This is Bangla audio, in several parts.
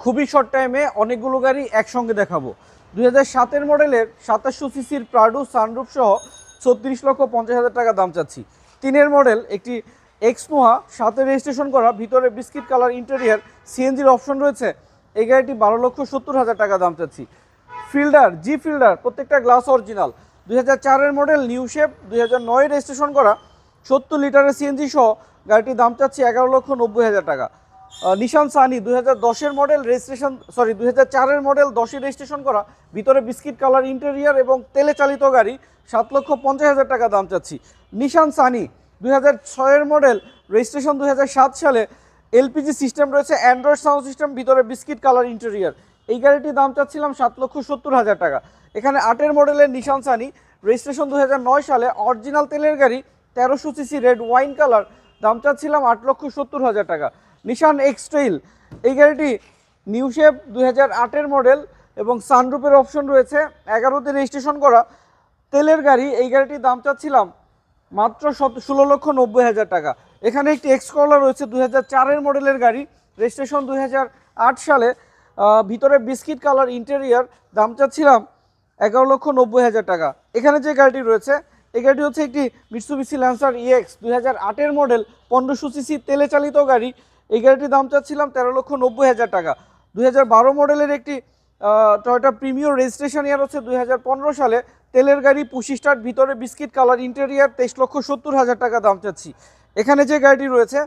খুবই শর্ট টাইমে অনেকগুলো গাড়ি একসঙ্গে দেখাবো। দুই হাজার সাতের মডেলের সাতাশশো সিসির প্রাডু সানরুফ সহ ছত্রিশ লক্ষ পঞ্চাশ হাজার টাকা দাম চাচ্ছি। তিনের মডেল একটি এক্সমোহা সাথে রেজিস্ট্রেশন করা, ভিতরে বিস্কিট কালার ইন্টেরিয়ার সিএনজির অপশন রয়েছে। এই গাড়িটি বারো লক্ষ সত্তর হাজার টাকা দাম চাচ্ছি। ফিল্ডার জি ফিল্ডার প্রত্যেকটা গ্লাস অরিজিনাল দুই হাজার চারের মডেল নিউ শেপ দুই হাজার নয় রেজিস্ট্রেশন করা, সত্তর লিটারের সিএনজি সহ গাড়িটির দাম চাচ্ছি এগারো লক্ষ নব্বই হাজার টাকা। নিশান সানি, দুই হাজার মডেল রেজিস্ট্রেশন সরি দুই হাজার মডেল দশে রেজিস্ট্রেশন করা, ভিতরে বিস্কিট কালার ইন্টেরিয়ার এবং তেলে চালিত গাড়ি, সাত লক্ষ পঞ্চাশ হাজার টাকা দাম চাচ্ছি। নিশান সানি, দুই হাজার মডেল রেজিস্ট্রেশন দুই হাজার সাত সালে, এলপিজি সিস্টেম রয়েছে অ্যান্ড্রয়েড সাউন্ড সিস্টেম ভিতরে বিস্কিট কালার ইন্টেরিয়ার এই গাড়িটির দাম চাচ্ছিলাম সাত লক্ষ সত্তর হাজার টাকা। এখানে আটের মডেলের নিশান সানি রেজিস্ট্রেশন দু সালে অরিজিনাল তেলের গাড়ি তেরোশো সিসি রেড ওয়াইন কালার দাম চাচ্ছিলাম আট লক্ষ সত্তর হাজার টাকা। নিশান এক্সট্রেইল এই গাড়িটি নিউ শেপ দুই হাজার মডেল এবং সানরুপের অপশন রয়েছে। এগারোতে রেজিস্ট্রেশন করা। তেলের গাড়ি, এই গাড়িটির দাম চাচ্ছিলাম মাত্র সত, ষোলো লক্ষ নব্বই হাজার টাকা। এখানে একটি এক্সকলা রয়েছে দুই হাজার চারের মডেলের গাড়ি। রেজিস্ট্রেশন দুই হাজার আট সালে। ভিতরে বিস্কিট কালার ইন্টেরিয়ার দাম চাচ্ছিলাম এগারো লক্ষ নব্বই হাজার টাকা। এখানে যে গাড়িটি রয়েছে, এই গাড়িটি হচ্ছে একটি মিটসুবিসি ল্যান্সার ইএক্স দুই হাজার আটের মডেল পনেরোশো সিসি তেলে চালিত গাড়ি। এই গাড়িটির দাম চাচ্ছিলাম তেরো লক্ষ নব্বই হাজার টাকা। দুই হাজার বারো মডেলের একটি টয়টা প্রিমিয়ার রেজিস্ট্রেশন ইয়ার হচ্ছে দুই হাজার পনেরো সালে। তেলের গাড়ি পুশি স্টার্ট, ভিতরে বিস্কিট, কালার ইন্টেরিয়ার তেইশ লক্ষ সত্তর হাজার টাকা দাম চাচ্ছি। এখানে যে গাড়িটি রয়েছে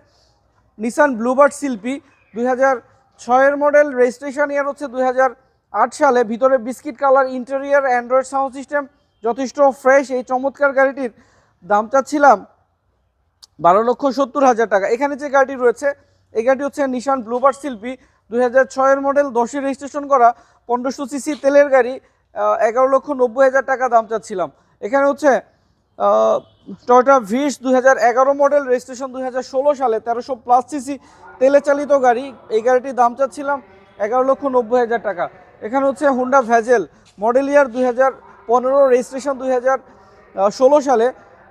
নিসান ব্লুবার্ড শিল্পী, দুই হাজার ছয়ের মডেল রেজিস্ট্রেশন ইয়ার হচ্ছে দুই হাজার আট সালে। ভিতরে biscuit, colour interior Android sound system যথেষ্ট ফ্রেশ এই চমৎকার গাড়িটির দাম চাচ্ছিলাম বারো লক্ষ সত্তর হাজার টাকা। এখানে যে গাড়িটি রয়েছে এই গাড়িটি হচ্ছে নিশান ব্লুবার শিল্পী দুই হাজার ছয়ের মডেল দশে রেজিস্ট্রেশন করা, পনেরোশো সিসি তেলের গাড়ি এগারো লক্ষ নব্বই হাজার টাকা দাম চাচ্ছিলাম। এখানে হচ্ছে টয়টা ভিস এগারো মডেল রেজিস্ট্রেশন হাজার ষোলো সালে, তেরোশো প্লাস সিসি তেলে চালিত গাড়ি, এই গাড়িটির দাম চাচ্ছিলাম এগারো লক্ষ নব্বই হাজার টাকা। এখানে হচ্ছে হুন্ডা ভ্যাজেল মডেল ইয়ার পনেরো রেজিস্ট্রেশন দুই হাজার ষোলো সালে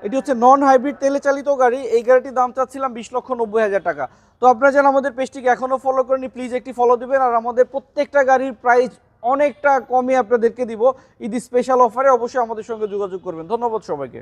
এটি হচ্ছে নন হাইব্রিড তেলে চালিত গাড়ি। এই গাড়িটির দাম চাচ্ছিলাম বিশ লক্ষ নব্বই হাজার টাকা। তো আপনারা যেন আমাদের পেজটিকে এখনও ফলো করেনি প্লিজ একটি ফলো দিবেন। আর আমাদের প্রত্যেকটা গাড়ির প্রাইস অনেকটা কমে আপনাদেরকে দিব। ঈদ স্পেশাল অফারে অবশ্যই আমাদের সঙ্গে যোগাযোগ করবেন। ধন্যবাদ সবাইকে।